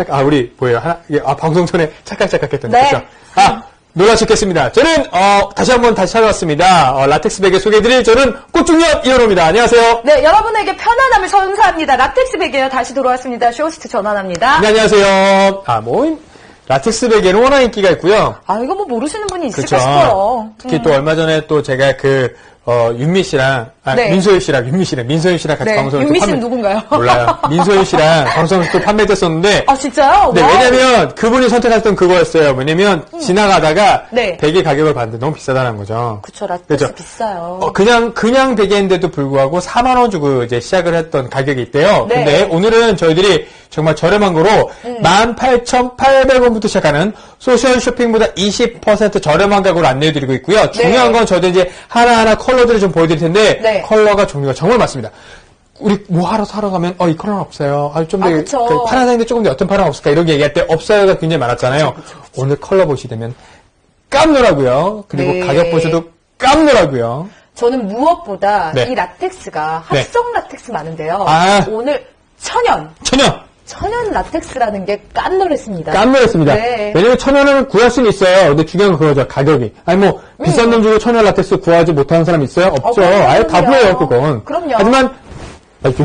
착, 아, 우리, 뭐예요? 하나, 아, 방송 전에 찰칵찰칵했던 네. 그죠? 아, 놀라셨겠습니다. 저는, 어, 다시 한번 다시 찾아왔습니다. 어, 라텍스 베개 소개해드릴 저는 꽃중년 이현호입니다. 안녕하세요. 네, 여러분에게 편안함을 선사합니다. 라텍스 베개요. 다시 돌아왔습니다. 쇼호스트 전환합니다. 네, 안녕하세요. 아, 뭐, 라텍스 베개는 워낙 인기가 있고요. 아, 이거 뭐 모르시는 분이 있을까 그쵸. 싶어요. 특히 음. 또 얼마 전에 또 제가 그, 어, 윤미 씨랑, 아, 네. 민소연 씨랑, 윤미 씨랑, 민소연 씨랑 같이 네, 방송을 윤미 또 씨는 판매- 누군가요? 몰라요. 민소연 씨랑 방송을 또 판매됐었는데, 아, 진짜요? 네, 와우. 왜냐면 그분이 선택했던 그거였어요. 왜냐면 지나가다가 네. 베개 가격을 봤는데 너무 비싸다는 거죠. 그쵸, 라텍스 그죠? 비싸요. 어, 그냥 그냥 베개인데도 불구하고 4만 원 주고 이제 시작을 했던 가격이 있대요. 네. 음. 근데 오늘은 저희들이 정말 저렴한 거로 18,800원부터 시작하는 소셜 쇼핑보다 20% 저렴한 가격으로 안내해 드리고 있고요. 중요한 건 저도 이제 하나하나 컬러들을 좀 보여 드릴 텐데 네. 컬러가 종류가 정말 많습니다. 우리 뭐 하러 사러 가면 어 이 컬러는 없어요. 아, 좀더 아, 그쵸. 그 파란색인데 조금 더 어떤 파란 없을까 이런 게 얘기할 때 없어요가 굉장히 많았잖아요. 오늘 컬러 보시게 되면 깜놀하고요. 그리고 네. 가격 보셔도 깜놀하고요. 저는 무엇보다 네. 이 라텍스가 네. 합성 라텍스 많은데요. 아. 오늘 천연, 천연 천연 라텍스라는 게 깜놀했습니다. 깜놀했습니다. 네. 왜냐면 천연을 구할 수는 있어요. 근데 중요한 건 그거죠. 가격이. 아니 뭐 비싼 돈 주고 천연 라텍스 구하지 못하는 사람 있어요? 없죠. 음. 어. 아예 다 보여요 그건. 그럼요. 하지만 아, 그,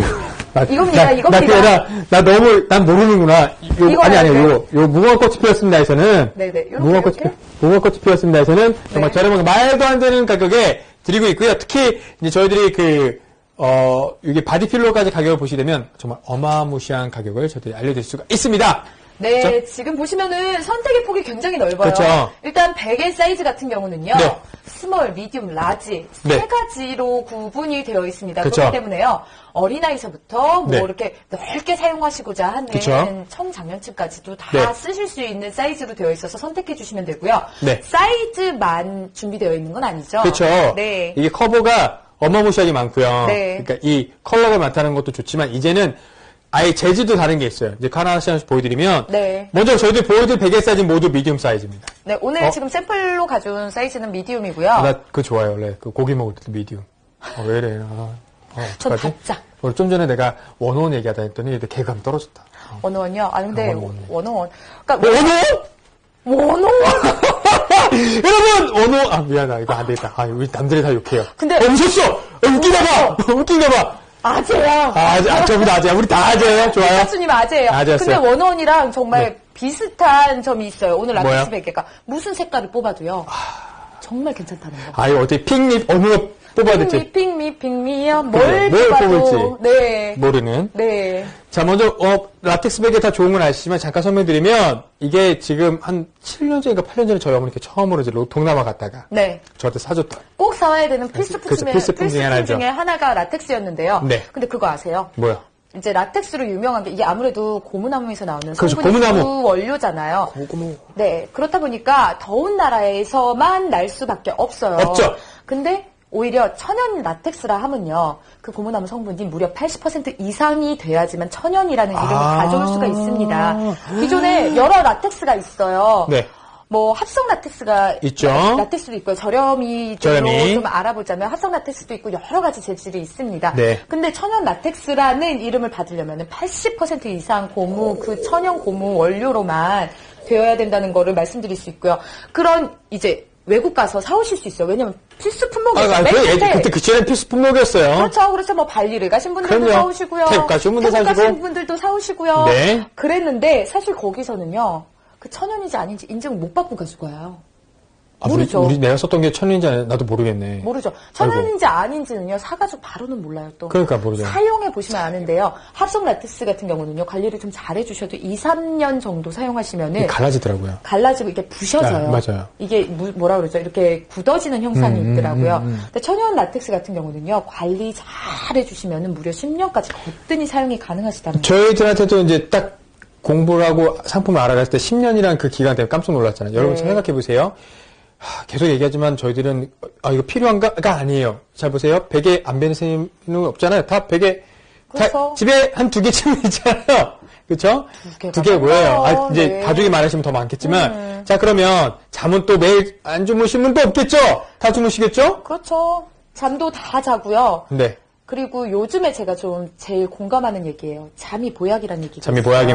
나, 이겁니다, 나, 이겁니다. 나, 나 너무 난 모르는구나. 요, 이거 아니 아니 알아요? 요, 요 무궁화 꽃이 피었습니다에서는 네네, 요렇게, 무궁화 꽃이 이렇게? 피- 무궁화 꽃이 피었습니다에서는 정말 네. 저렴한 말도 안 되는 가격에 드리고 있고요. 특히 이제 저희들이 그 어, 이게 바디필로까지 가격을 보시게 되면 정말 어마무시한 가격을 저희들이 알려드릴 수가 있습니다. 네, 그렇죠? 지금 보시면은 선택의 폭이 굉장히 넓어요. 그렇죠. 일단 베개 사이즈 같은 경우는요. 네. 스몰, 미디움, 라지 네. 세 가지로 구분이 되어 있습니다. 그렇죠. 그렇기 때문에요. 어린아이서부터 뭐 네. 이렇게 넓게 사용하시고자 하는 그렇죠. 청장년층까지도 다 네. 쓰실 수 있는 사이즈로 되어 있어서 선택해 주시면 되고요. 네. 사이즈만 준비되어 있는 건 아니죠. 그렇죠. 네. 이게 커버가 어마무시하게 많고요. 네. 그러니까 이 컬러가 많다는 것도 좋지만 이제는 아예 재질도 다른 게 있어요. 이제 하나씩 하나씩 보여드리면 네. 먼저 저희들 보여드릴 베개 사이즈 모두 미디움 사이즈입니다. 네, 오늘 어? 지금 샘플로 가져온 사이즈는 미디움이고요. 나 그거 좋아요. 원래 그 고기 먹을 때도 미디움. 어, 왜 이래? 아, 어, 전? 답장. 오늘 좀 전에 내가 원원 얘기하다 했더니 내 개감 떨어졌다. 원어원이요? 아니 근데 아, 원어원. 원어원. 그러니까 원원? 원어원. 여러분! 원원! 아, 미안하다. 이거 안 되겠다. 아, 우리 남들이 다 욕해요. 근데- 어, 웃었어! 어, 웃긴가 봐! 웃긴가 봐! 아재야. 아, 아, 다 아재야. 우리 다 아재예요. 좋아요. 사수님 아재예요. 아재였어요. 근데 원어원이랑 정말 네. 비슷한 점이 있어요. 오늘 뭐요? 베개가 무슨 색깔을 뽑아도요. 정말 괜찮다는 거. 아, 이거 어떻게 픽립 어느 거 뽑아야 될지 핑미 핑미 핑미요. 뭘 뭘 뽑을지. 뭐. 네. 모르는. 네. 자, 먼저, 어, 라텍스 베개 다 좋은 건 아시지만 잠깐 설명드리면 이게 지금 한 7년 전인가 8년 전에 저희 어머니께 처음으로 이제 로- 동남아 갔다가 네. 저한테 사줬던. 꼭 사와야 되는 필수품, 그렇죠. 중에, 필수품 중에 하나죠. 중에 하나가 라텍스였는데요. 네. 근데 그거 아세요? 뭐야? 이제 라텍스로 유명한 게 이게 아무래도 고무나무에서 나오는 그렇죠. 성분이 고무나무. 주 원료잖아요. 고구모. 네, 그렇다 보니까 더운 나라에서만 날 수밖에 없어요. 없죠. 근데 오히려 천연 라텍스라 하면요. 그 고무나무 성분이 무려 80% 이상이 돼야지만 천연이라는 이름을 아. 가져올 수가 있습니다. 기존에 여러 라텍스가 있어요. 네. 뭐 합성 라텍스가 있죠. 라텍스도 있고요. 저렴이. 좀 알아보자면 합성 라텍스도 있고 여러 가지 재질이 있습니다. 네. 근데 천연 라텍스라는 이름을 받으려면 80% 이상 고무 그 천연 고무 원료로만 되어야 된다는 거를 말씀드릴 수 있고요. 그런 이제 외국 가서 사오실 수 있어요. 왜냐면 필수 아, 품목이에요. 아, 맨 그. 그때 그 시절엔 필수 품목이었어요. 그렇죠. 그래서 뭐 발리를 가신 분들도. 사오시고요. 태국 가신 사시고. 가신 분들도 사오시고요. 네. 그랬는데 사실 거기서는요. 그 천연인지 아닌지 인증을 못 받고 가지고 가요. 아, 우리, 모르죠. 우리 내가 썼던 게 천인지 아니- 나도 모르겠네. 모르죠. 천연인지 아닌지는요. 사가지고 바로는 몰라요. 또. 그러니까 모르죠. 사용해 보시면 아는데요. 합성 라텍스 같은 경우는요. 관리를 좀 잘해 주셔도 2, 3년 정도 사용하시면은 갈라지더라고요. 갈라지고 이게 부셔져요. 아, 맞아요. 이게 무- 뭐라 그러죠? 이렇게 굳어지는 형상이 음, 음, 있더라고요. 음, 음. 근데 천연 라텍스 같은 경우는요. 관리 잘 해주시면은 무려 10년까지 거뜬히 사용이 가능하시다는 거예요. 저희들한테도 이제 딱 공부를 하고 상품을 알아갔을 때 10년이란 그 기간 때문에 깜짝 놀랐잖아요. 여러분 네. 생각해 보세요. 하, 계속 얘기하지만 저희들은 아 이거 필요한가가 아니에요. 잘 보세요. 베개 안 베는 선생님은 없잖아요. 다 베개 다 그렇죠. 집에 한 두 개쯤 있잖아요. 그렇죠? 두개 뭐예요? 아. 이제 네. 가족이 많으시면 더 많겠지만 음. 자 그러면 잠은 또 매일 안 주무시는 분도 없겠죠? 다 주무시겠죠? 그렇죠. 잠도 다 자고요. 네. 그리고 요즘에 제가 좀 제일 공감하는 얘기예요. 잠이 보약이라는 얘기가 잠이. 보약입니다.